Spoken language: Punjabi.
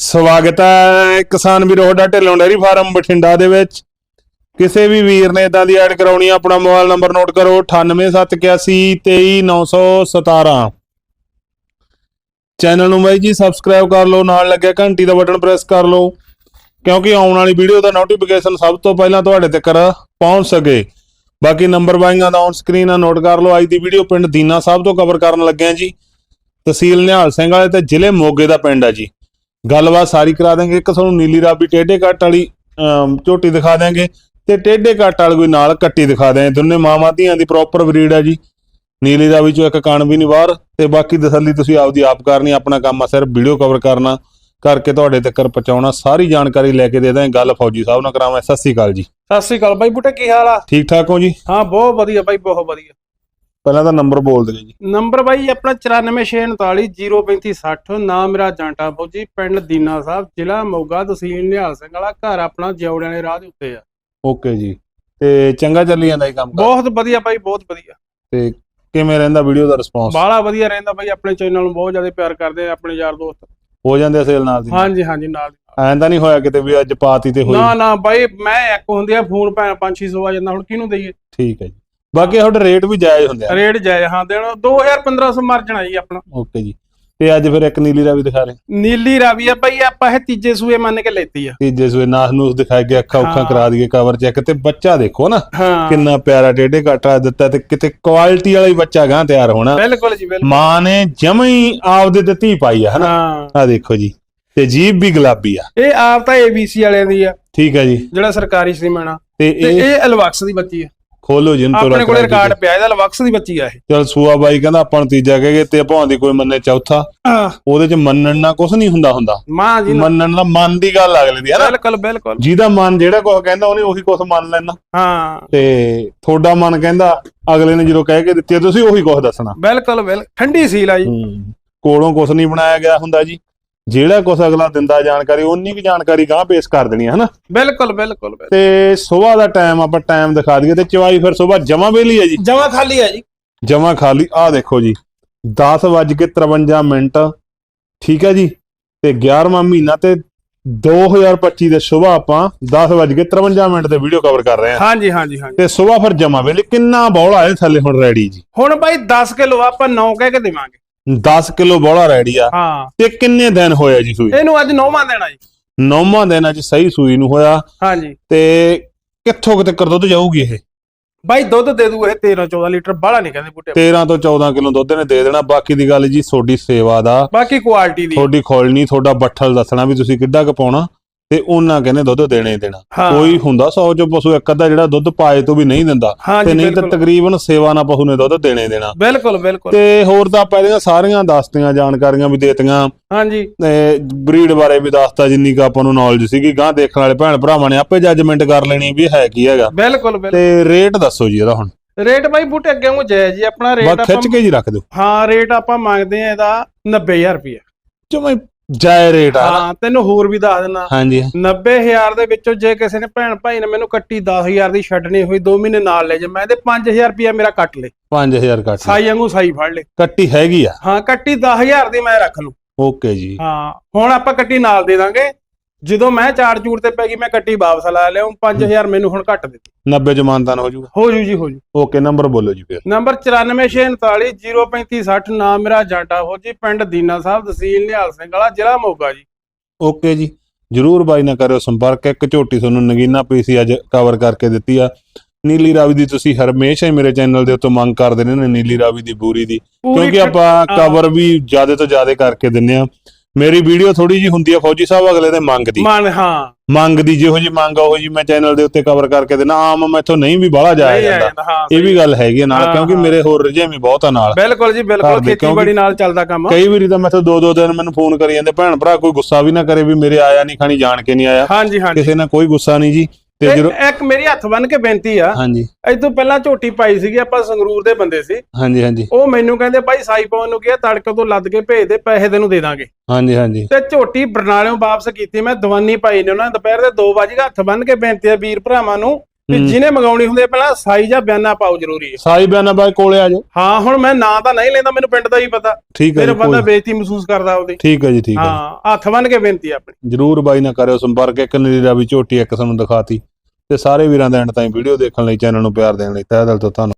ਸਵਾਗਤ ਹੈ ਕਿਸਾਨ ਵੀਰੋ ਤੁਹਾਡਾ ਢਿੱਲੋਂ ਡੇਅਰੀ ਫਾਰਮ ਬਠਿੰਡਾ ਦੇ ਵਿੱਚ। ਕਿਸੇ ਵੀ ਵੀਰ ਨੇ ਇਦਾਂ ਦੀ ਐਡ ਕਰਾਉਣੀ ਆ, ਆਪਣਾ ਮੋਬਾਈਲ ਨੰਬਰ ਨੋਟ ਕਰੋ 9871823917 ਚੈਨਲ ਨੂੰ ਬਾਈ ਜੀ ਸਬਸਕ੍ਰਾਈਬ ਕਰ ਲਓ, ਨਾਲ ਲੱਗਿਆ ਘੰਟੀ ਦਾ ਬਟਨ ਪ੍ਰੈਸ ਕਰ ਲਓ, ਕਿਉਂਕਿ ਆਉਣ ਵਾਲੀ ਵੀਡੀਓ ਦਾ ਨੋਟੀਫਿਕੇਸ਼ਨ ਸਭ ਤੋਂ ਪਹਿਲਾਂ ਤੁਹਾਡੇ ਤੱਕ ਪਹੁੰਚ ਸਕੇ। ਬਾਕੀ ਨੰਬਰ ਬਾਈਆਂ ਦਾ ਔਨ ਸਕਰੀਨ ਆ, ਨੋਟ ਕਰ ਲਓ, ਅੱਜ ਦੀ ਵੀਡੀਓ ਪਿੰਡ ਦੀਨਾ ਸਾਹਿਬ ਤੋਂ ਕਵਰ ਕਰਨ ਲੱਗੇ ਆ ਜੀ। ਤਹਿਸੀਲ ਨਿਹਾਲ ਸਿੰਘ ਵਾਲੇ ਤੇ ਜ਼ਿਲ੍ਹੇ ਮੋਗੇ ਦਾ ਪਿੰਡ ਆ ਜੀ। ਗੱਲਬਾਤ ਸਾਰੀ ਕਰਾ ਦਾਂਗੇ ਇੱਕ ਤੁਹਾਨੂੰ ਨੀਲੀ ਰਾਬੀ ਟੇਢੇ ਕੱਟ ਵਾਲੀ ਝੋਟੀ ਦਿਖਾ ਦਾਂਗੇ ਤੇ ਟੇਢੇ ਕੱਟ ਵਾਲੀ ਕੋਈ ਨਾਲ ਕੱਟੀ ਦਿਖਾ ਦਾਂਗੇ ਦੋਨੇ ਮਾਵਾਂ ਧੀਆਂ ਦੀ ਪ੍ਰੋਪਰ ਬਰੀਡ ਆ ਜੀ। ਨੀਲੀ ਰਾਵੀ ਚੋਂ ਇੱਕ ਕਣ ਵੀ ਨਹੀਂ ਬਾਹਰ ਤੇ ਬਾਕੀ ਤਸੱਲੀ ਤੁਸੀਂ ਆਪਦੀ ਆਪ ਕਰਨੀ ਆਪਣਾ ਕੰਮ ਆ ਸਿਰਫ ਵੀਡੀਓ ਕਵਰ ਕਰਨਾ। ਕਰਕੇ ਤੁਹਾਡੇ ਤੱਕ ਪਹੁੰਚਾਉਣਾ ਸਾਰੀ ਜਾਣਕਾਰੀ ਲੈ ਕੇ ਦੇ ਦਾਂਗੇ ਗੱਲ ਫੌਜੀ ਸਾਹਿਬ ਨਾਲ ਕਰਾਵਾਂ ਸਤਿ ਸ੍ਰੀ ਅਕਾਲ ਜੀ। ਸਤਿ ਸ੍ਰੀ ਅਕਾਲ ਬਾਈ ਬੁੱਟੇ ਕੀ ਹਾਲ ਆ? ਠੀਕ ਠਾਕ ਹੋ ਜੀ? ਹਾਂ ਬਹੁਤ ਵਧੀਆ ਬਾਈ ਬਹੁਤ ਵਧੀਆ। ਪਹਿਲਾਂ ਤਾਂ ਨੰਬਰ ਬੋਲ ਦਿਓ ਜੀ। ਨੰਬਰ ਬਾਈ ਆਪਣਾ 9469403560 ਨਾਮ ਮੇਰਾ ਜਾਂਟਾ ਫੌਜੀ ਪਿੰਡ ਦੀਨਾ ਸਾਹਿਬ ਜ਼ਿਲ੍ਹਾ ਮੋਗਾ ਤਹਿਸੀਲ ਨਿਹਾਲ ਸਿੰਘ ਵਾਲਾ ਘਰ ਆਪਣਾ ਜੌੜਿਆਂ ਦੇ ਰਾਹ ਦੇ ਉੱਤੇ ਆ। ਓਕੇ ਜੀ। ਤੇ ਚੰਗਾ ਚੱਲੀ ਜਾਂਦਾ ਇਹ ਕੰਮ ਬਹੁਤ ਵਧੀਆ ਬਾਈ ਬਹੁਤ ਵਧੀਆ। ਤੇ ਕਿਵੇਂ ਰਹਿੰਦਾ ਵੀਡੀਓ ਦਾ ਰਿਸਪੌਂਸ ਬਾਹਲਾ ਵਧੀਆ ਰਹਿੰਦਾ ਬਾਈ ਆਪਣੇ ਚੈਨਲ ਨੂੰ ਬਹੁਤ ਜ਼ਿਆਦਾ ਪਿਆਰ ਕਰਦੇ ਆ ਆਪਣੇ ਯਾਰ ਦੋਸਤ। ਹੋ ਜਾਂਦੇ ਸੇਲ ਨਾਲ ਦੀ। ਹਾਂਜੀ ਹਾਂਜੀ ਨਾਲ। ਐਂ ਤਾਂ ਨਹੀਂ ਹੋਇਆ ਕਿਤੇ ਵੀ ਅੱਜ ਪਾਤੀ ਤੇ ਹੋਈ? ਨਾ ਨਾ ਬਾਈ ਮੈਂ ਇੱਕ ਹੁੰਦੀ ਆ ਫੋਨ ਭੈਣ 5-600 ਆ ਜਾਂਦਾ ਹੁਣ ਕਿਹਨੂੰ ਦਈਏ? ਠੀਕ ਹੈ ਜੀ। ਬਾਕੀ ਤੁਹਾਡੇ ਰੇਟ ਵੀ ਜਾਇਜ਼ ਹੁੰਦੇ ਆ। ਰੇਟ ਜਾਇ ਹਾਂ ਦੇਣਾ 2500 ਮਾਰਜਨ ਆ ਜੀ ਆਪਣਾ। ਓਕੇ ਜੀ। ਤੇ ਅੱਜ ਫਿਰ ਇੱਕ ਨੀਲੀ ਰਾਵੀ ਦਿਖਾ ਰਹੇ। ਨੀਲੀ ਰਾਵੀ ਆ ਬਾਈ ਆਪਾਂ ਇਹ ਤੀਜੇ ਸੂਏ ਮੰਨ ਕੇ ਲੈਤੀ ਆ। ਤੀਜੇ ਸੂਏ ਨਾਸ ਨੂਸ ਦਿਖਾ ਕੇ ਅੱਖਾਂ ਉੱਖਾਂ। ਕਰਾ ਦਈਏ ਕਵਰ ਚੈੱਕ ਤੇ ਬੱਚਾ ਦੇਖੋ ਨਾ। ਕਿੰਨਾ ਪਿਆਰਾ ਟੇਢੇ ਕਾਟਾ ਦਿੱਤਾ ਤੇ ਕਿਤੇ ਕੁਆਲਿਟੀ ਵਾਲਾ ਹੀ ਬੱਚਾ ਗਾਂ ਤਿਆਰ ਹੋਣਾ। ਬਿਲਕੁਲ ਜੀ ਬਿਲਕੁਲ। ਮਾਂ ਨੇ ਜਮਾਂ ਹੀ ਆਪਦੇ ਤੇ ਧੀ ਪਾਈ ਆ ਹਨਾ? ਆ ਦੇਖੋ ਜੀ ਤੇ ਜੀਬ ਵੀ ਗੁਲਾਬੀ ਆ। ਇਹ ਆਪ ਤਾਂ ਏਬੀਸੀ ਵਾਲਿਆਂ ਦੀ ਆ ਠੀਕ ਹੈ ਜੀ। ਜਿਹੜਾ ਸਰਕਾਰੀ ਸ੍ਰੀਮਣਾ ਤੇ ਇਹ ਅਲਵਕਸ ਦੀ ਬੱਚੀ ਆ। ਖੋਲੋ ਜਿੰਨ ਤੋਂ ਆਪਣੇ ਕੋਲੇ ਰਿਕਾਰਡ ਪਿਆ ਇਹਦਾ ਅਲਵਕਸ ਦੀ ਬੱਚੀ ਆ ਇਹ। ਚਲ ਸੂਆ ਬਾਈ ਕਹਿੰਦਾ ਆਪਾਂ ਨੂੰ ਤੀਜਾ ਕਹੇਗੇ ਤੇ ਭਾਂ ਦੀ ਕੋਈ ਮੰਨੇ ਚੌਥਾ। ਉਹਦੇ ਚ ਮੰਨਣ ਨਾਲ ਕੁਝ ਨਹੀਂ ਹੁੰਦਾ ਹੁੰਦਾ। ਮਾਂ ਜੀ ਨਾ- ਮੰਨਣ ਦਾ ਮਨ ਦੀ ਗੱਲ ਅਗਲੇ ਦੀ ਹੈ ਨਾ ਬਿਲਕੁਲ ਬਿਲਕੁਲ। ਜਿਹਦਾ ਮਨ ਜਿਹੜਾ ਕੁਝ ਕਹਿੰਦਾ ਉਹਨੇ ਉਹੀ ਕੁਝ ਮੰਨ ਲੈਣਾ ਹਾਂ। ਤੇ ਤੁਹਾਡਾ ਮਨ ਕਹਿੰਦਾ ਅਗਲੇ ਨੇ ਜਦੋਂ ਕਹਿ ਕੇ ਦਿੱਤੀ ਤੁਸੀਂ ਉਹੀ ਕੁਝ ਦੱਸਣਾ। ਬਿਲਕੁਲ ਬਿਲ ਠੰਡੀ ਸੀਲ ਆ ਜੀ। ਕੋਲੋਂ ਕੁਝ ਨਹੀਂ ਬਣਾਇਆ ਗਿਆ ਹੁੰਦਾ ਜੀ। ਜਿਹੜਾ ਕੁਝ ਅਗਲਾ ਦਿੰਦਾ ਜਾਣਕਾਰੀ ਉਨੀ ਵੀ ਜਾਣਕਾਰੀ ਗਾਂ ਪੇਸ਼ ਕਰ ਦੇਣੀ ਹੈ ਹਨਾ? ਬਿਲਕੁਲ ਬਿਲਕੁਲ ਬਿਲਕੁਲ। ਤੇ ਸਵੇਰ ਦਾ ਟਾਈਮ ਆਪਾਂ ਟਾਈਮ ਦਿਖਾ ਦਈਏ ਤੇ ਚਵਾਈ ਫਿਰ ਸਵੇਰ ਜਮਾ ਵੇਲੀ ਹੈ ਜੀ? ਜਮਾਂ ਖਾਲੀ ਆ ਜੀ। ਜਮਾ ਖਾਲੀ ਆਹ ਦੇਖੋ ਜੀ 10:53 ਮਿੰਟ ਠੀਕ ਹੈ ਜੀ? ਤੇ 11ਵਾਂ ਮਹੀਨਾ ਤੇ 2025 ਦੇ ਸਵੇਰ ਆਪਾਂ 10:53 ਮਿੰਟ ਤੇ ਵੀਡੀਓ ਕਵਰ ਕਰ ਰਹੇ ਹਾਂ ਹਾਂਜੀ ਹਾਂਜੀ ਹਾਂਜੀ। ਤੇ ਸਵੇਰ ਫਿਰ ਜਮਾ ਵੇਲੇ ਕਿੰਨਾ ਬੌਲਾ ਹੈ ਥੱਲੇ ਹੁਣ ਰੈਡੀ ਜੀ? ਹੁਣ ਬਾਈ 10 ਕਿਲੋ ਆਪਾਂ 9 ਕਹਿ ਕੇ ਦੇਵਾਂਗੇ। 10 ਕਿਲੋ ਬੌਲਾ ਰੈਡੀ ਆ। ਹਾਂ। ਤੇ ਕਿੰਨੇ ਦਿਨ ਹੋਇਆ ਜੀ ਸੂਈ? ਇਹਨੂੰ ਅੱਜ ਨੌਵਾਂ ਦੇਣਾ ਜੀ। ਨੌਵਾਂ ਦਿਨ ਅੱਜ ਸਹੀ ਸੂਈ ਨੂੰ ਹੋਇਆ। ਹਾਂਜੀ। ਤੇ ਕਿੱਥੋਂ ਕਿਤੇ ਕਰ ਦੁੱਧ ਜਾਊਗੀ ਇਹ? ਬਾਈ ਦੁੱਧ ਦੇ ਦੂ ਇਹ 13 14 ਲੀਟਰ ਬਾਹਲਾ ਨਹੀਂ ਕਹਿੰਦੇ ਬੁੱਟੇ। 13 ਤੋਂ 14 ਕਿਲੋ ਦੁੱਧ ਨੇ ਦੇ ਦੇਣਾ। ਬਾਕੀ ਦੀ ਗੱਲ ਜੀ ਤੁਹਾਡੀ ਸੇਵਾ ਦਾ। ਬਾਕੀ ਕੁਆਲਿਟੀ ਦੀ। ਤੁਹਾਡੀ ਖੋਲਣੀ ਤੁਹਾਡਾ ਬੱਠਲ ਦੱਸਣਾ ਵੀ ਤੁਸੀਂ ਕਿੱਡਾ ਕੁ ਪਾਉਣਾ। ਤੇ ਉਹਨਾਂ ਕਹਿੰਦੇ ਦੁੱਧ ਦੇਣੇ ਹੀ ਦੇਣਾ। ਹਾਂ। ਕੋਈ ਹੁੰਦਾ 100 ਚੋਂ ਪਸ਼ੂ ਇੱਕ ਅੱਧਾ ਜਿਹੜਾ ਦੁੱਧ ਪਾਏ ਤੋਂ ਵੀ ਨਹੀਂ ਦਿੰਦਾ ਤੇ ਨਹੀਂ ਤਾਂ ਬਿਲਕੁਲ। ਤਕਰੀਬਨ ਸੇਵਾ ਨਾਲ ਪਸ਼ੂ ਨੇ ਦੁੱਧ ਦੇਣੇ ਹੀ ਦੇਣਾ। ਬਿਲਕੁਲ ਬਿਲਕੁਲ। ਤੇ ਹੋਰ ਤਾਂ ਆਪਾਂ ਇਹਦੀਆਂ ਸਾਰੀਆਂ ਦੱਸਤੀਆਂ ਜਾਣਕਾਰੀਆਂ ਵੀ ਦੇਤੀਆਂ। ਹਾਂਜੀ ਬਰੀਡ ਬਾਰੇ ਵੀ ਦੱਸਤਾ ਜਿੰਨੀ ਕੁ ਆਪਾਂ ਨੂੰ ਨੌਲੇਜ ਸੀਗੀ ਗਾਂ ਦੇਖਣ ਵਾਲੇ ਭੈਣ ਭਰਾਵਾਂ ਨੇ ਆਪੇ ਜੱਜਮੈਂਟ ਕਰ ਲੈਣੀ ਵੀ ਇਹ ਹੈ ਕੀ ਹੈਗਾ। ਬਿਲਕੁਲ ਬਿਲਕੁਲ। ਤੇ ਰੇਟ ਦੱਸੋ ਜੀ ਇਹਦਾ ਹੁਣ। ਰੇਟ ਬਾਈ ਬੂਟੇ ਅੱਗੇ ਨੂੰ ਜਾਇਜ਼ ਜੀ ਆਪਣਾ ਰੇਟ ਆਪਾਂ ਖਿੱਚ ਕੇ ਜੀ ਰੱਖ ਦਿਓ। ਹਾਂ ਰੇਟ ਆਪਾਂ ਮੰਗਦੇ ਆ ਇਹਦਾ 90000 ਰੁਪਏ ਜਮੇ ਜਾਇ ਰੇਟ ਆ। ਹਾਂ ਤੈਨੂੰ ਹੋਰ ਵੀ ਦੱਸ ਦਿੰਦਾ। ਹਾਂਜੀ। 90000 ਦੇ ਵਿੱਚੋਂ ਜੇ ਕਿਸੇ ਨੇ ਭੈਣ ਭਾਈ ਨੇ ਮੈਨੂੰ ਕੱਟੀ 10000 ਦੀ ਛੱਡਣੀ ਹੋਈ 2 ਮਹੀਨੇ ਨਾਲ ਲੈ ਜੇ। ਮੈਂ ਇਹਦੇ 5000 ਰੁਪਏ ਮੇਰਾ ਕੱਟ ਲੇ 5000 ਕੱਟ ਸਾਈ ਵਾਂਗੂ ਸਾਈ ਫੜ ਲੇ ਕੱਟੀ ਹੈਗੀ ਆ? ਹਾਂ ਕੱਟੀ 10000 ਦੀ ਮੈਂ ਰੱਖ ਲੂ ਓਕੇ ਜੀ। ਹਾਂ ਹੁਣ ਆਪਾਂ ਕੱਟੀ ਨਾਲ ਦੇ ਦਾਂਗੇ। ਜਦੋਂ ਮੈਂ ਚਾਰ ਚੂਰ ਤੇ ਪੈ ਗਈ ਮੈਂ ਕੱਟੀ ਵਾਪਸ ਲਾ ਲਿਆਉਂ 5000 ਮੈਨੂੰ ਹੁਣ ਘੱਟ ਦਿੱਤੀ। 90 ਜਮਾਨਤਾਨ ਹੋ ਜਾਊਗਾ ਹੋ ਜੂ ਜੀ ਹੋ ਜੂ। ਓਕੇ ਨੰਬਰ ਬੋਲੋ ਜੀ ਫਿਰ। ਨੰਬਰ 9464403560 ਨਾਮ ਮੇਰਾ ਜਾਂਟਾ ਹੋ ਜੀ ਪਿੰਡ ਦੀਨਾ ਸਾਹਿਬ ਤਹਿਸੀਲ ਨਿਹਾਲ ਸਿੰਘ ਵਾਲਾ ਜ਼ਿਲ੍ਹਾ ਮੋਗਾ ਜੀ। ਓਕੇ ਜੀ। ਜਰੂਰ ਬਾਈ ਨਾਲ ਕਰਿਓ ਸੰਪਰਕ। ਇੱਕ ਝੋਟੀ ਤੁਹਾਨੂੰ ਨਗੀਨਾ ਪੀਸੀ ਅੱਜ ਕਵਰ ਕਰਕੇ ਦਿੱਤੀ ਆ। ਨੀਲੀ ਰਾਵੀ ਦੀ ਤੁਸੀਂ ਹਮੇਸ਼ਾ ਹੀ ਮੇਰੇ ਚੈਨਲ ਦੇ ਉੱਤੇ ਮੰਗ ਕਰਦੇ ਨੇ ਨੀਲੀ ਰਾਵੀ ਦੀ ਬੂਰੀ ਦੀ। ਕਿਉਂਕਿ ਆਪਾਂ। ਕਵਰ ਵੀ ਜ਼ਿਆਦਾ ਤੋਂ ਜ਼ਿਆਦਾ ਕਰਕੇ ਦਿੰਨੇ ਆ। ਮੇਰੀ ਵੀਡੀਓ ਥੋੜੀ ਜੀ ਹੁੰਦੀ ਆ ਫੌਜੀ ਸਾਹਿਬ ਅਗਲੇ ਦੇ ਮੰਗ ਦੀ। ਮਨ ਹਾਂ। ਮੰਗ ਦੀ ਜਿਹੋ ਜੀ ਮੰਗ ਆ ਉਹ ਜੀ ਮੈਂ ਚੈਨਲ ਦੇ ਉੱਤੇ ਕਵਰ ਕਰਕੇ ਦੇਣਾ ਆਮ ਮੈਥੋਂ ਨਹੀਂ ਵੀ ਬਾਹਲਾ ਜਾਇਆ ਜਾਂਦਾ। ਹਾਂ ਇਹ ਵੀ ਗੱਲ ਹੈਗੀ ਆ ਨਾਲ ਕਿਉਂਕਿ। ਮੇਰੇ ਹੋਰ ਰੁਝੇਵੇਂ ਬਹੁਤ ਆ ਨਾਲ। ਬਿਲਕੁਲ ਜੀ ਬਿਲਕੁਲ ਖੇਤੀਬਾੜੀ ਨਾਲ ਚੱਲਦਾ ਕੰਮ। ਕਈ ਵਾਰੀ ਤਾਂ ਮੈਥੋਂ ਦੋ ਦੋ ਦਿਨ ਮੈਨੂੰ ਫੋਨ ਕਰੀ ਜਾਂਦੇ ਭੈਣ ਭਰਾ ਕੋਈ ਗੁੱਸਾ ਵੀ ਨਾ ਕਰੇ ਵੀ ਮੇਰੇ ਆਇਆ ਨਹੀਂ ਖਾਣੀ ਜਾਣ ਕੇ ਨਹੀਂ ਆਇਆ। ਹਾਂਜੀ ਹਾਂਜੀ। ਕਿਸੇ ਨਾਲ ਕੋਈ ਗੁੱਸਾ ਨਹੀਂ ਜੀ। ਤੇ ਜਦੋਂ ਇੱਕ ਮੇਰੇ ਹੱਥ ਬੰਨ ਕੇ ਬੇਨਤੀ ਆ। ਹਾਂਜੀ। ਇਸ ਪਹਿਲਾਂ ਝੋਟੀ ਪਾਈ ਸੀਗੀ ਆਪਾਂ ਸੰਗਰੂਰ ਦੇ ਬੰਦੇ ਸੀ। ਹਾਂਜੀ ਹਾਂਜੀ। ਉਹ ਮੈਨੂੰ ਕਹਿੰਦੇ ਭਾਈ ਸਾਈ ਪਵਨ ਨੂੰ ਕਿਹਾ ਤੜਕੇ ਤੋਂ ਲੱਦ ਕੇ ਭੇਜ ਦੇ ਪੈਸੇ ਤੈਨੂੰ ਦੇ ਦਾਂਗੇ। ਹਾਂਜੀ ਹਾਂਜੀ। ਤੇ ਝੋਟੀ ਬਰਨਾਲਿਓਂ ਵਾਪਸ ਕੀਤੀ ਮੈਂ ਦਵਾਨੀ ਪਾਈ ਨੇ ਉਹਨਾਂ ਦੁਪਹਿਰ ਦੇ 2 ਵਜੇ ਹੱਥ ਬੰਨ ਕੇ ਬੇਨਤੀ ਆ ਵੀਰ ਭਰਾਵਾਂ ਨੂੰ ਵੀ ਜਿਹਨੇ ਮੰਗਾਉਣੀ ਹੁੰਦੀ ਪਹਿਲਾਂ ਸਾਈ ਜਾਂ ਬਿਆਨਾ ਪਾਓ ਜ਼ਰੂਰੀ ਹੈ। ਸਾਈ ਬਿਆਨਾ ਬਾਈ ਕੋਲੇ ਆ ਜਾਓ। ਹਾਂ ਹੁਣ ਮੈਂ ਨਾਂ ਤਾਂ ਨਹੀਂ ਲੈਂਦਾ ਮੈਨੂੰ ਪਿੰਡ ਦਾ ਹੀ ਪਤਾ। ਠੀਕ ਹੈ ਮੇਰੇ ਬੰਦਾ ਬੇਇੱਜ਼ਤੀ ਮਹਿਸੂਸ ਕਰਦਾ ਉਹਦੀ। ਠੀਕ ਹੈ ਜੀ ਠੀਕ ਹੈ। ਹਾਂ ਹੱਥ ਬੰਨ ਕੇ ਬੇਨਤੀ ਆਪਣੀ। ਜ਼ਰੂਰ ਬਾਈ ਨਾ ਕਰਿਓ ਸੰਪਰਕ ਇੱਕ ਨੀਰੀ ਦਾ ਵੀ ਝੋਟੀ ਇੱਕ ਸਾਨੂੰ ਦਿਖਾਤੀ। ਤੇ ਸਾਰੇ ਵੀਰਾਂ ਦਾ ਐਂਡ ਤਾਈਂ ਵੀਡੀਓ ਦੇਖਣ ਲਈ ਚੈਨਲ ਨੂੰ ਪਿਆਰ ਦੇਣ ਲਈ ਤਹਿ ਦਿਲ ਤੋਂ ਧੰਨਵਾਦ।